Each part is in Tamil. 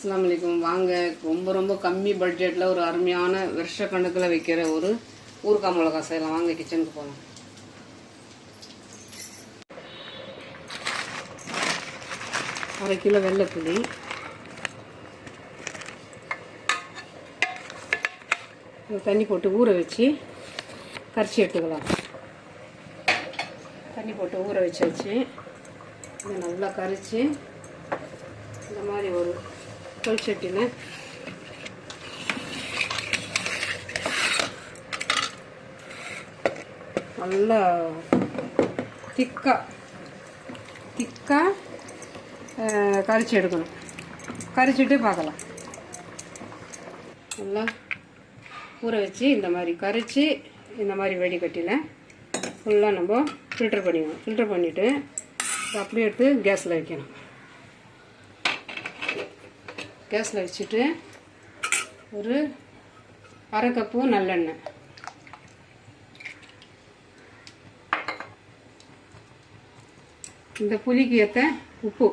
அஸ்லாம் அலைக்கும். வாங்க ரொம்ப ரொம்ப கம்மி பட்ஜெட்டில் ஒரு அருமையான வருஷ கணக்கில் வைக்கிற ஒரு ஊறுகாய் மிளகா செய்யலாம். வாங்க கிச்சனுக்கு போகலாம் அரை கிலோ வெள்ளைப்புளி தண்ணி போட்டு ஊற வச்சு கரைச்சி எடுத்துக்கலாம். தண்ணி போட்டு ஊற வச்சாச்சு. நல்லா கரைச்சி இந்த மாதிரி ஒரு கல் சட்டியில் நல்லா திக்கா திக்கா கரிச்சு எடுக்கணும். கரைச்சிட்டு பார்க்கலாம். நல்லா ஊற வச்சு இந்த மாதிரி கரைச்சி இந்த மாதிரி வெடிக்கட்டியில் ஃபுல்லாக நம்ம ஃபில்டர் பண்ணிக்கணும் ஃபில்டர் பண்ணிவிட்டு அப்படியே எடுத்து கேஸில் வைக்கணும். கேஸில் வச்சுட்டு ஒரு அரை கப்பு நல்லெண்ணெய். இந்த புளிக்கு ஏற்ற உப்பு.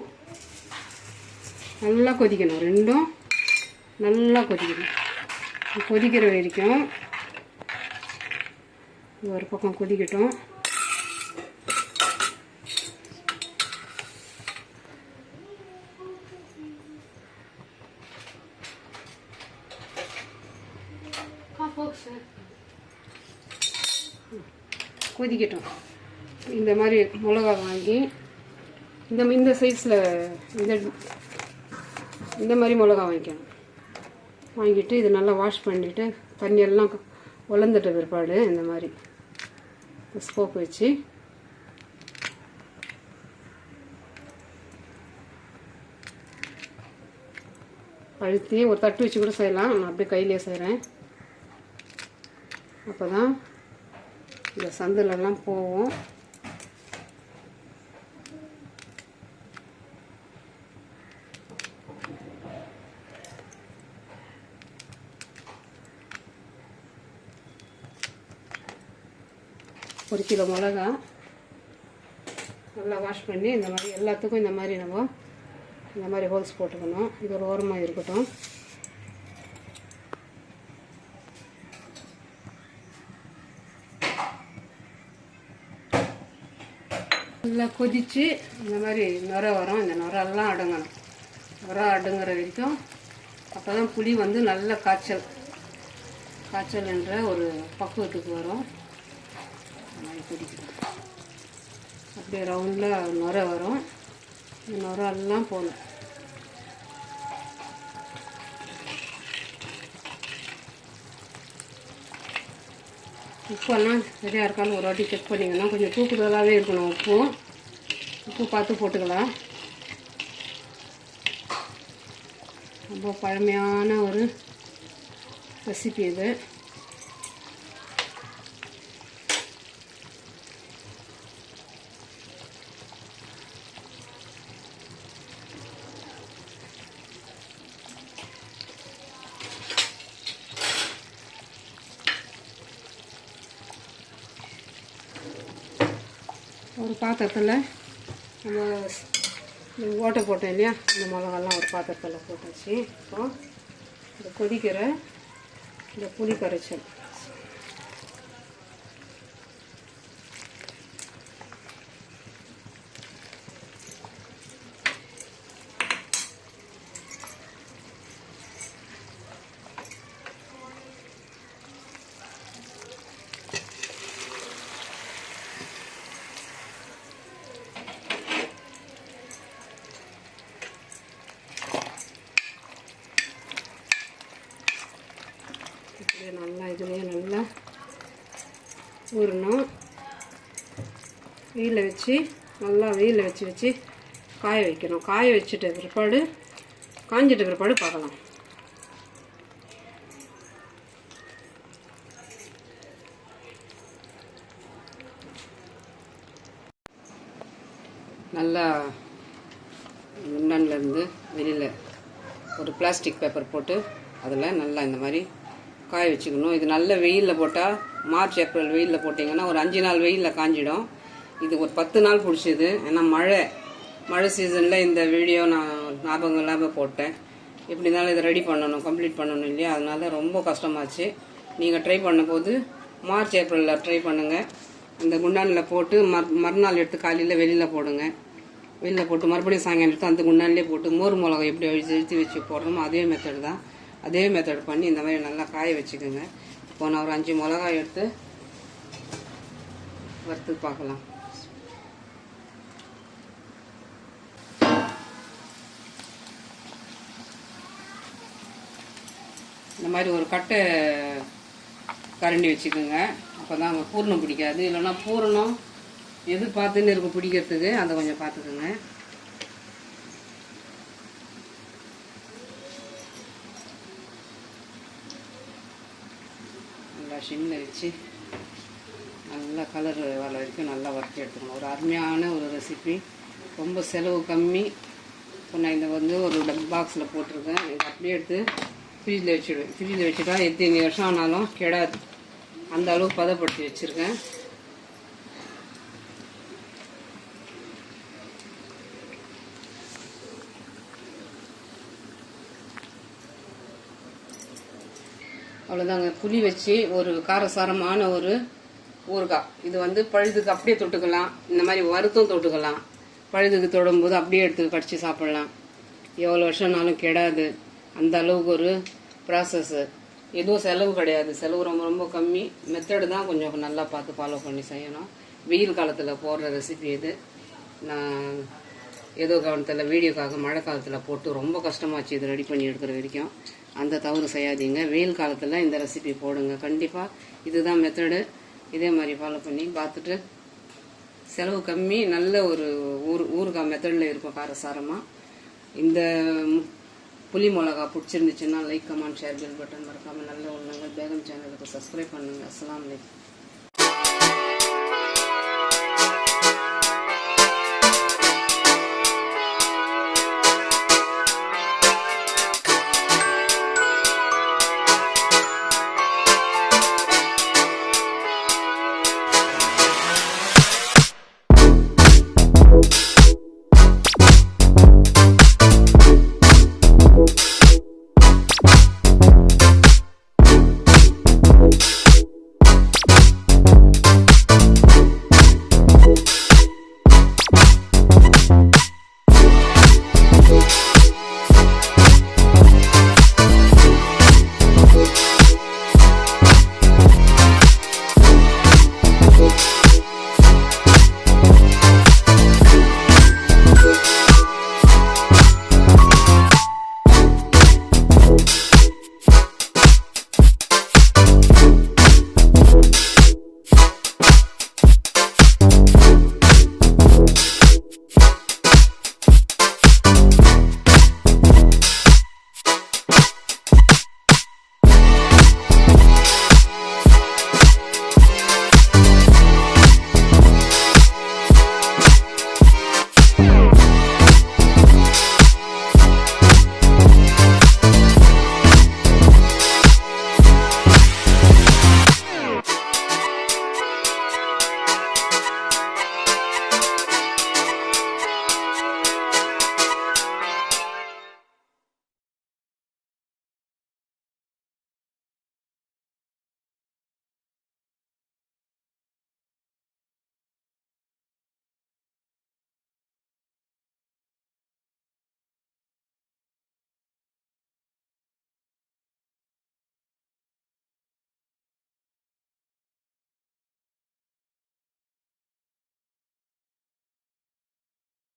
நல்லா கொதிக்கணும். ரெண்டும் நல்லா கொதிக்கணும். கொதிக்கிற வரைக்கும் ஒரு பக்கம் கொதிக்கட்டும். கொதிக்கட்டும். இந்த மாதிரி மிளகா வாங்கி இந்த இந்த சைஸில் இந்த இந்த மாதிரி மிளகா வாங்கிக்கணும். வாங்கிட்டு இது நல்லா வாஷ் பண்ணிவிட்டு தண்ணியெல்லாம் உலர்ந்துட்ட பிற்பாடு இந்த மாதிரி ஸ்கோப் வச்சு அழுத்தி ஒரு தட்டு வச்சு கூட செய்யலாம். நான் அப்படியே கையிலே செய்கிறேன் அப்போ தான் இந்த சந்திலெல்லாம் போவோம். ஒரு கிலோ மிளகா நல்லா வாஷ் பண்ணி இந்த மாதிரி எல்லாத்துக்கும் இந்த மாதிரி நம்ம இந்த மாதிரி ஹோல்ஸ் போட்டுக்கணும். இது ஒரு ஓரமாக இருக்கட்டும். நல்லா கொதித்து இந்த மாதிரி நுர வரும். இந்த நுரெல்லாம் அடங்கணும். நுர அடங்குற வரைக்கும் அப்போ தான் புளி வந்து நல்ல காய்ச்சல். காய்ச்சல் என்ற ஒரு பக்குவத்துக்கு வரும். இந்த மாதிரி கொதிக்கணும் அப்படியே ரவுண்டில் நுர வரும். இந்த நுரெல்லாம் போகணும் உப்பெல்லாம் சரியாக இருக்கான்னு ஒரு வாட்டி செக் பண்ணிங்கன்னா கொஞ்சம் தூக்குதலாகவே இருக்கணும் உப்பும் உப்பு பார்த்து போட்டுக்கலாம். ரொம்ப பழமையான ஒரு ரெசிபி இது. ஒரு பாத்திரத்தில் நம்ம ஓட்டை போட்டேன் இல்லையா? இந்த மிளகாலாம் ஒரு பாத்திரத்தில் போட்டாச்சு. இப்போ இந்த கொதிக்கிற இந்த புளி கரைச்சல் இப்படியே நல்லா இதுலேயே நல்லா ஊறணும் வெயிலில் வச்சு நல்லா வெயிலில் வச்சு வச்சு காய வைக்கணும். காய வச்சுட்ட பிற்பாடு காஞ்சிட்ட பிற்பாடு பார்க்கலாம். நல்லா இருந்து வெளியில் ஒரு பிளாஸ்டிக் பேப்பர் போட்டு அதில் நல்லா இந்த மாதிரி காய வச்சுக்கணும். இது நல்ல வெயிலில் போட்டால் மார்ச் ஏப்ரல் வெயிலில் போட்டிங்கன்னா ஒரு அஞ்சு நாள் வெயிலில் காஞ்சிடும். இது ஒரு பத்து நாள் பிடிச்சிது ஏன்னா மழை மழை சீசனில் இந்த வீடியோ நான் ஞாபகம் இல்லாமல் போட்டேன். எப்படி இருந்தாலும் இதை ரெடி பண்ணணும் கம்ப்ளீட் பண்ணணும் இல்லையா? அதனால ரொம்ப கஷ்டமாச்சு. நீங்கள் ட்ரை பண்ணும்போது மார்ச் ஏப்ரலில் ட்ரை பண்ணுங்கள் இந்த குண்டானில் போட்டு மறு மறுநாள் எடுத்து காலையில் வெளியில் போடுங்க. வெளியில் போட்டு மறுபடியும் சாயங்காலம் எடுத்து அந்த குண்டானிலே போட்டு மோர் மிளகா எப்படி அழிச்சு அழுத்தி வச்சு போடுறோமோ அதே மெத்தட் தான். அதே மெத்தட் பண்ணி இந்த மாதிரி நல்லா காய வச்சுக்கோங்க. இப்போ நான் ஒரு அஞ்சு மிளகாய் எடுத்து வறுத்து பார்க்கலாம். இந்த மாதிரி ஒரு கட்டை கரண்டி வச்சுக்கோங்க. அப்போ தான் அங்கே பூரணம் பிடிக்காது. இல்லைன்னா பூரணம் எது பார்த்துன்னு இருக்கும் பிடிக்கிறதுக்கு அதை கொஞ்சம் பார்த்துக்கோங்க. சின்ன வச்சு நல்லா கலர் வர வரைக்கும் நல்லா வறுத்து எடுத்துக்கணும். ஒரு அருமையான ஒரு ரெசிபி ரொம்ப செலவு கம்மி. இப்போ நான் இதை வந்து ஒரு டப் பாக்ஸில் போட்டிருக்கேன். இதை அப்படியே எடுத்து ஃப்ரிட்ஜில் வச்சுடுவேன். ஃப்ரிட்ஜில் வச்சுட்டா எத்தனை வருஷம் ஆனாலும் கெடாது. அந்த அளவுக்கு பதப்படுத்தி வச்சுருக்கேன். அவ்வளோதாங்க புளி வச்சு ஒரு காரசாரமான ஒரு ஊறுகாய். இது வந்து பழுதுக்கு அப்படியே தொட்டுக்கலாம். இந்த மாதிரி வறுத்தும் தொட்டுக்கலாம். பழுதுக்கு தொடும்போது அப்படியே எடுத்து கடிச்சு சாப்பிடலாம். எவ்வளோ வருஷம்னாலும் கெடாது. அந்த அளவுக்கு ஒரு ப்ராசஸ்ஸு எதுவும் செலவு கிடையாது. செலவு ரொம்ப ரொம்ப கம்மி. மெத்தடு தான் கொஞ்சம் நல்லா பார்த்து ஃபாலோ பண்ணி செய்யணும். வெயில் காலத்தில் போடுற ரெசிபி இது. நான் ஏதோ கவனத்தில் வீடியோக்காக மழை காலத்தில் போட்டு ரொம்ப கஷ்டமாச்சு. இது ரெடி பண்ணி எடுக்கிற வரைக்கும். அந்த தவறு செய்யாதீங்க. வெயில் காலத்தில் இந்த ரெசிபி போடுங்க. கண்டிப்பாக இதுதான் மெத்தடு இதே மாதிரி ஃபாலோ பண்ணி பார்த்துட்டு செலவு கம்மி நல்ல ஒரு ஊர் ஊறுகாய் மெத்தடில் இருக்கும் காரசாரமாக இந்த மு- புளி மிளகா பிடிச்சிருந்துச்சுன்னா like comment share bell button மறக்காமல் நல்ல உள்ளங்கள். பேகம் சேனலுக்கு சப்ஸ்கிரைப் பண்ணுங்கள் அஸ்லாம் வலைக்கம்